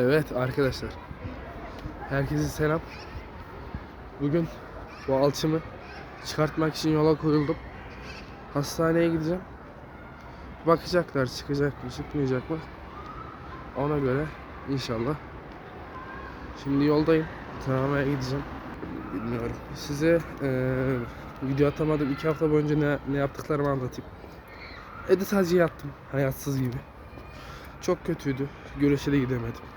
Evet arkadaşlar. Herkese selam. Bugün bu alçımı çıkartmak için yola koyuldum. Hastaneye gideceğim. Bakacaklar çıkacak mı çıkmayacak mı. Ona göre inşallah. Şimdi yoldayım. Tramvaya gideceğim. Bilmiyorum. Size eee, video atamadım. iki hafta boyunca ne, ne yaptıklarımı anlatayım. Edit hacı yattım. Hayatsız gibi. Çok kötüydü. Güreşe de gidemedim.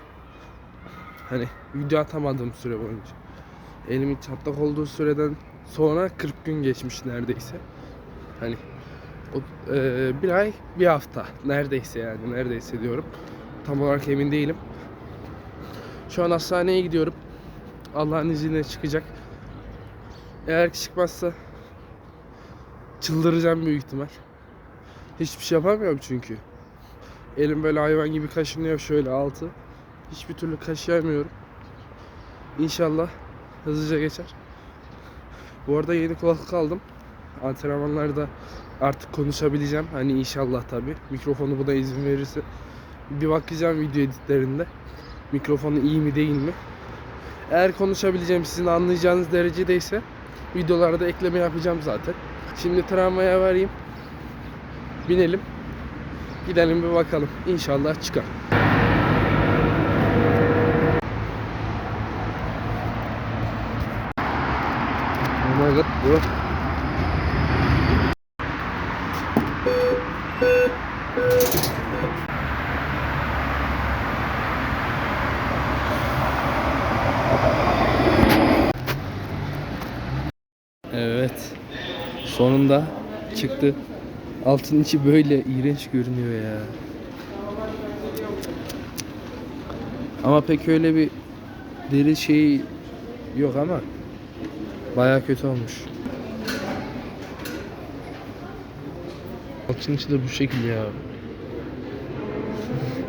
Hani video atamadığım süre boyunca. Elimin çatlak olduğu süreden sonra 40 gün geçmiş neredeyse. Hani o, eee, bir ay bir hafta neredeyse yani neredeyse diyorum. Tam olarak emin değilim. Şu an hastaneye gidiyorum. Allah'ın izniyle çıkacak. Eğer ki çıkmazsa çıldıracağım büyük ihtimal. Hiçbir şey yapamıyorum çünkü. Elim böyle hayvan gibi kaşınıyor şöyle altı. Hiçbir türlü kaşıyamıyorum. İnşallah hızlıca geçer. Bu arada yeni kulaklık aldım. Antrenmanlarda artık konuşabileceğim. Hani inşallah tabi. Mikrofonu buna izin verirse. Bir bakacağım video editlerinde. Mikrofonu iyi mi değil mi? Eğer konuşabileceğim sizin anlayacağınız derecedeyse videolarda ekleme yapacağım zaten. Şimdi tramvaya varayım. Binelim. Gidelim bir bakalım. İnşallah çıkar. Bro. Evet. Sonunda çıktı. Altın içi böyle iğrenç görünüyor ya. Ama pek öyle bir deri şey yok ama baya kötü olmuş. Altın içi de bu şekil ya.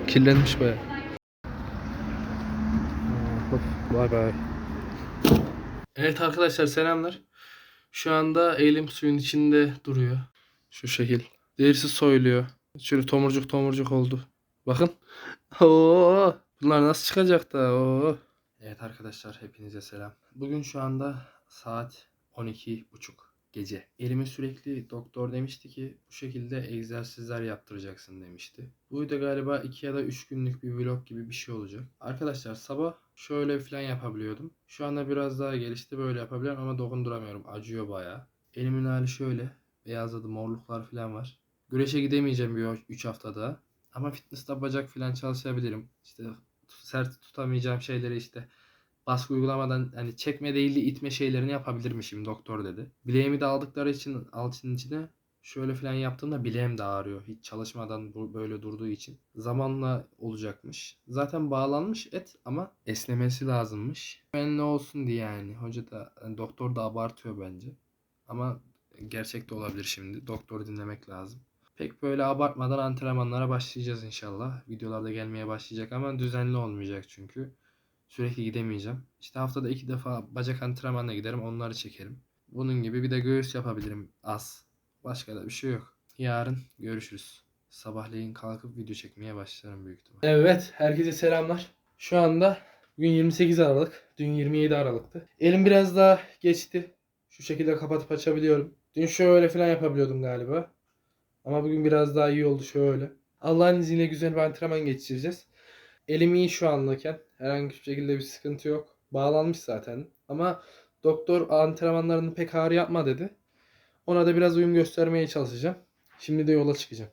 Kirlenmiş baya. Bay bay. Evet arkadaşlar selamlar. Şu anda elim suyun içinde duruyor. Şu şekil. Derisi soyuluyor. Şöyle tomurcuk tomurcuk oldu. Bakın. Oo, bunlar nasıl çıkacak da? Oo. Evet arkadaşlar hepinize selam. Bugün şu anda saat 12.30 gece. Elime sürekli doktor demişti ki bu şekilde egzersizler yaptıracaksın demişti. Bu da galiba 2 ya da 3 günlük bir vlog gibi bir şey olacak. Arkadaşlar sabah şöyle falan yapabiliyordum. Şu anda biraz daha gelişti böyle yapabiliyorum ama dokunduramıyorum. Acıyor bayağı. Elimin hali şöyle. Beyazladı morluklar falan var. Güreşe gidemeyeceğim bir 3 haftada. Ama fitness'ta bacak falan çalışabilirim. İşte sert tutamayacağım şeyleri işte baskı uygulamadan hani çekme değil de itme şeylerini yapabilirmişim doktor dedi. Bileğimi de aldıkları için altının içine şöyle falan yaptığımda bileğim de ağrıyor. Hiç çalışmadan böyle durduğu için. Zamanla olacakmış. Zaten bağlanmış et ama esnemesi lazımmış. Ben ne olsun diye yani. Hoca da hani doktor da abartıyor bence. Ama gerçek de olabilir şimdi. Doktoru dinlemek lazım. Pek böyle abartmadan antrenmanlara başlayacağız inşallah. Videolarda gelmeye başlayacak ama düzenli olmayacak çünkü. Sürekli gidemeyeceğim. İşte haftada iki defa bacak antrenmanına giderim onları çekerim. Bunun gibi bir de göğüs yapabilirim az. Başka da bir şey yok. Yarın görüşürüz. Sabahleyin kalkıp video çekmeye başlarım büyük ihtimal. Evet herkese selamlar. Şu anda bugün 28 Aralık. Dün 27 Aralık'tı. Elim biraz daha geçti. Şu şekilde kapatıp açabiliyorum. Dün şöyle falan yapabiliyordum galiba. Ama bugün biraz daha iyi oldu şöyle. Allah'ın izniyle güzel bir antrenman geçireceğiz. Elim iyi şu anlıken. Herhangi bir şekilde bir sıkıntı yok. Bağlanmış zaten. Ama doktor antrenmanlarını pek ağır yapma dedi. Ona da biraz uyum göstermeye çalışacağım. Şimdi de yola çıkacağım.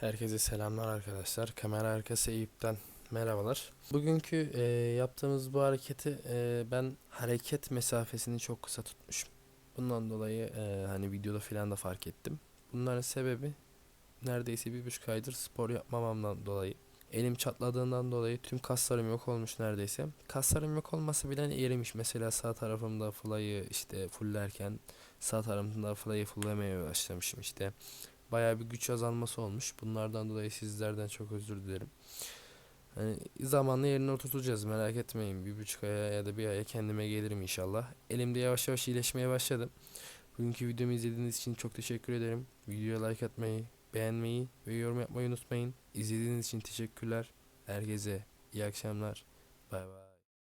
Herkese selamlar arkadaşlar. Kamera arkası Eyüp'ten merhabalar. Bugünkü e, yaptığımız bu hareketi e, ben hareket mesafesini çok kısa tutmuşum. Bundan dolayı e, hani videoda filan da fark ettim. Bunların sebebi neredeyse bir buçuk aydır spor yapmamamdan dolayı. Elim çatladığından dolayı tüm kaslarım yok olmuş neredeyse. Kaslarım yok olması bile erimiş. Mesela sağ tarafımda fly'ı işte fullerken sağ tarafımda fly'ı fulllemeye başlamışım işte. Bayağı bir güç azalması olmuş. Bunlardan dolayı sizlerden çok özür dilerim. Hani zamanla yerine oturtacağız merak etmeyin. Bir buçuk aya ya da bir aya kendime gelirim inşallah. Elimde yavaş yavaş iyileşmeye başladı. Bugünkü videomu izlediğiniz için çok teşekkür ederim. Videoya like atmayı, beğenmeyi ve yorum yapmayı unutmayın. İzlediğiniz için teşekkürler. Herkese iyi akşamlar. Bay bay.